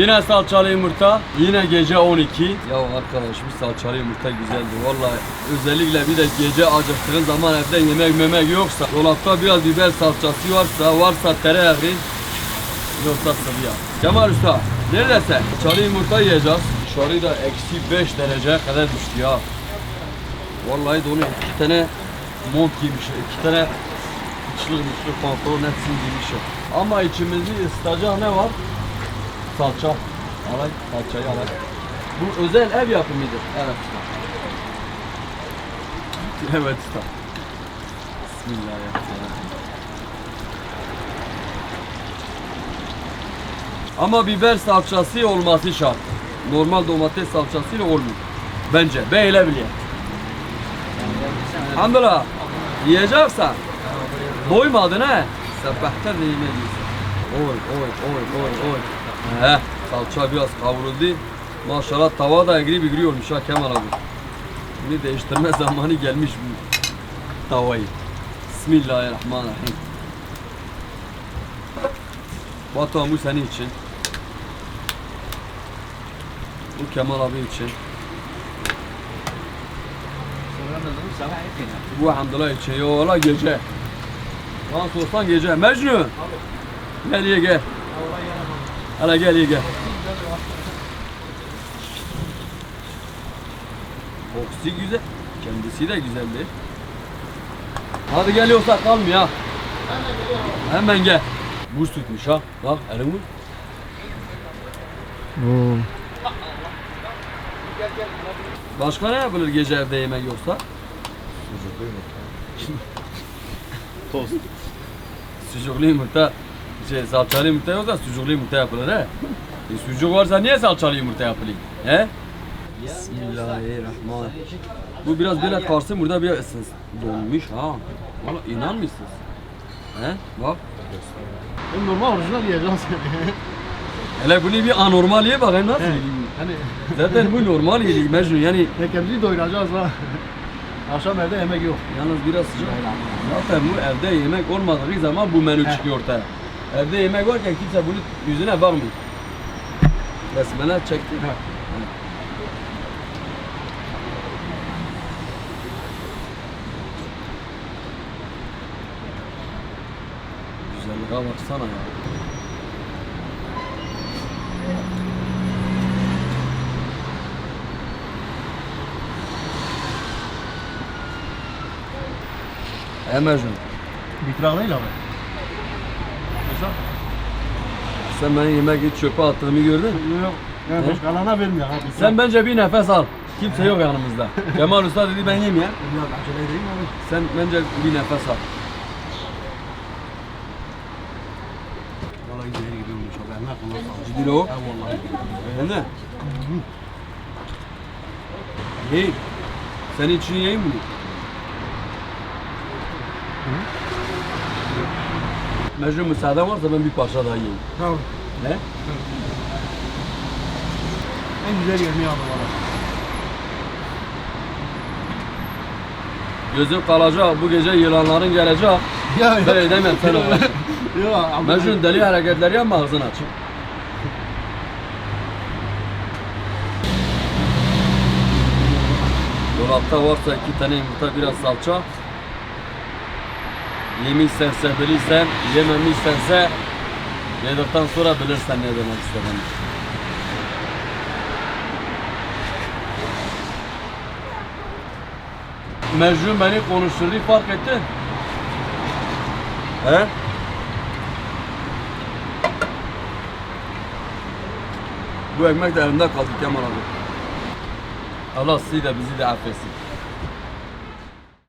Yine salçalı yumurta. Yine gece 12. Ya arkadaş bir salçalı yumurta güzeldi. Vallahi özellikle bir de gece acıktığın zaman evde yemek memek yoksa dolapta biraz biber salçası varsa varsa tereyağı yoksa sıvı yağ. Kemal Usta neredesin? Salçalı yumurta yiyeceğiz. Dışarı da eksi 5 dereceye kadar düştü ya. Vallahi de onu iki tane mont giymişim. iki tane kışlık kışlık pantolon hepsini giymişim. Ama içimizi ısıtacak ne var? Salça. Alay, salçayı alay. Bu özel ev yapımıdır. Evet usta. Evet usta. Bismillahirrahmanirrahim. Ama biber salçası olması şart. Normal domates salçasıyla olmuyor. Bence. Böyle bile. Hamdullah. Yiyeceksen. Doymadın he. Sabahtan yiyorsun. Oy oy oy oy oy. He. Salça biraz kavruldu. Maşallah tava da egri bigri olmuş ha Kemal abi. Bunu değiştirme zamanı gelmiş bu tavayı. Bismillahirrahmanirrahim. Batuhan bu senin için. Bu Kemal abi için. Bu hamdülillah için. Yo valla gece. Lan sorsan gece. Mecnun. Gel ye gel. Hala gel ye gel. Kokusu güzel. Kendisi de güzeldir. Hadi gel yoksa kalmıyor ha. Hemen gel. Buz tutmuş ha. Bak elin vur. Başka ne yapılır gece evde yemek yoksa? Tost. Sucuklu yumurta, şey, salçalı yumurta yoksa sucuklu yumurta yapılır he. E, sucuk varsa niye salçalı yumurta yapılıyor? He? Bismillahirrahmanirrahim. Bu biraz böyle karsın burada bir ısın. Donmuş ha. Valla inanmıyorsunuz. He? Bak. Ben normal orijinal yiyeceğim seni. Hele bunu bir anormal ye bakayım nasıl yiyeyim. hani Zaten bu normal yiyeyim Mecnun yani ne kendimizi doyuracağız ha. Akşam evde yemek yok. Yalnız biraz sıcak. Zaten bu evde yemek olmadığı zaman bu menü çıkıyor ortaya. Evde yemek varken kimse bunu yüzüne bakmıyor. Besmele çekti. He. Güzelliğe baksana ya. He Mecnun, Bitirak değil abi. Mesela? sen benim yemek hiç çöpe attığımı gördün. Yok. Yani He? başkalarına vermiyor abi. Sen bence bir nefes al. Kimse yok yanımızda. Kemal Usta dedi ben yemeyeyim. Biraz acele edeyim abi. Sen bence bir nefes al. Vallahi zehir gibi olmuş abi. Koluna sağlık. Ciddi o. Ha vallahi. Öyle. Senin için yiyeyim bunu. Mecnun müsaade varsa ben bir parça daha yiyeyim. Tamam. Ne? En güzel yemeği abi valla. Gözüm kalacak bu gece yılanların gelecek. Ya Ben edemem sen uğraş. Yok. Mecnun deli hareketler yapma ağzını aç. Dolapta varsa iki tane yumurta biraz salça. Yemişsense bilirsen, yememişsense yedikten sonra bilirsen ne demek istediğimi. Mecnun beni konuşturdu fark ettin. He? Bu ekmek de elimde kaldı Kemal abi. Allah sizi de bizi de affetsin.